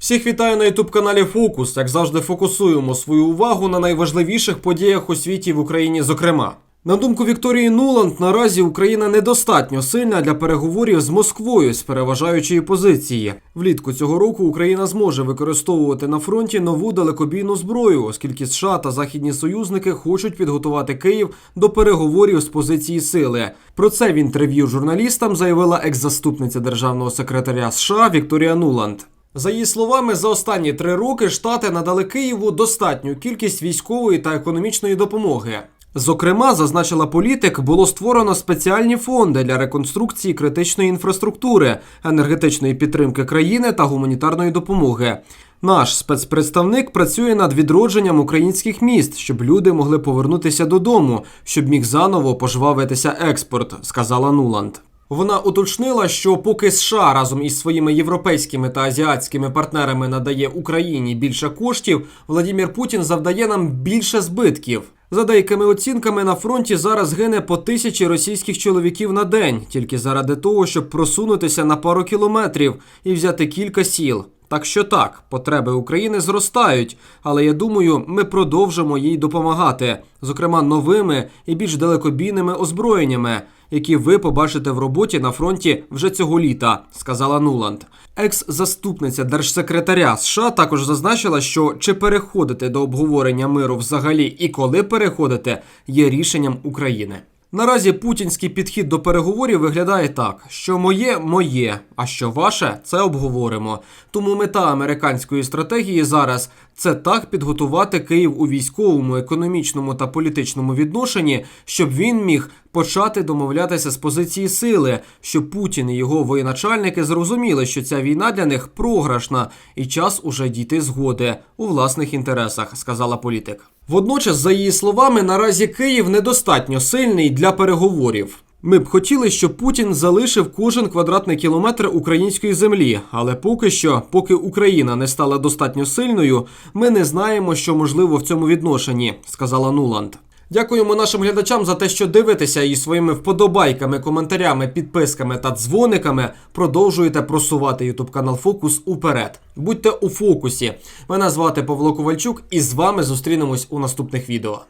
Всіх вітаю на ютуб каналі Фокус. Як завжди, фокусуємо свою увагу на найважливіших подіях у світі в Україні, зокрема. На думку Вікторії Нуланд, наразі Україна недостатньо сильна для переговорів з Москвою з переважаючої позиції. Влітку цього року Україна зможе використовувати на фронті нову далекобійну зброю, оскільки США та західні союзники хочуть підготувати Київ до переговорів з позиції сили. Про це в інтерв'ю журналістам заявила екс-заступниця державного секретаря США Вікторія Нуланд. За її словами, за останні три роки штати надали Києву достатню кількість військової та економічної допомоги. Зокрема, зазначила політик, було створено спеціальні фонди для реконструкції критичної інфраструктури, енергетичної підтримки країни та гуманітарної допомоги. Наш спецпредставник працює над відродженням українських міст, щоб люди могли повернутися додому, щоб міг заново пожвавитися експорт, сказала Нуланд. Вона уточнила, що поки США разом із своїми європейськими та азіатськими партнерами надає Україні більше коштів, Владімір Путін завдає нам більше збитків. За деякими оцінками на фронті зараз гине по тисячі російських чоловіків на день, тільки заради того, щоб просунутися на пару кілометрів і взяти кілька сіл. Так що так, потреби України зростають, але я думаю, ми продовжимо їй допомагати, зокрема новими і більш далекобійними озброєннями, які ви побачите в роботі на фронті вже цього літа, сказала Нуланд. Екс-заступниця держсекретаря США також зазначила, що чи переходити до обговорення миру взагалі і коли переходити, є рішенням України. Наразі путінський підхід до переговорів виглядає так: що моє моє, а що ваше це обговоримо. Тому мета американської стратегії зараз це так підготувати Київ у військовому, економічному та політичному відношенні, щоб він міг почати домовлятися з позиції сили, щоб Путін і його воєначальники зрозуміли, що ця війна для них програшна, і час уже дійти згоди у власних інтересах, сказала політик. Водночас, за її словами, наразі Київ недостатньо сильний для переговорів. Ми б хотіли, щоб Путін залишив кожен квадратний кілометр української землі, але поки що, поки Україна не стала достатньо сильною, ми не знаємо, що можливо в цьому відношенні, сказала Нуланд. Дякуємо нашим глядачам за те, що дивитеся і своїми вподобайками, коментарями, підписками та дзвониками продовжуєте просувати YouTube канал Фокус уперед. Будьте у фокусі. Мене звати Павло Ковальчук, і з вами зустрінемось у наступних відео.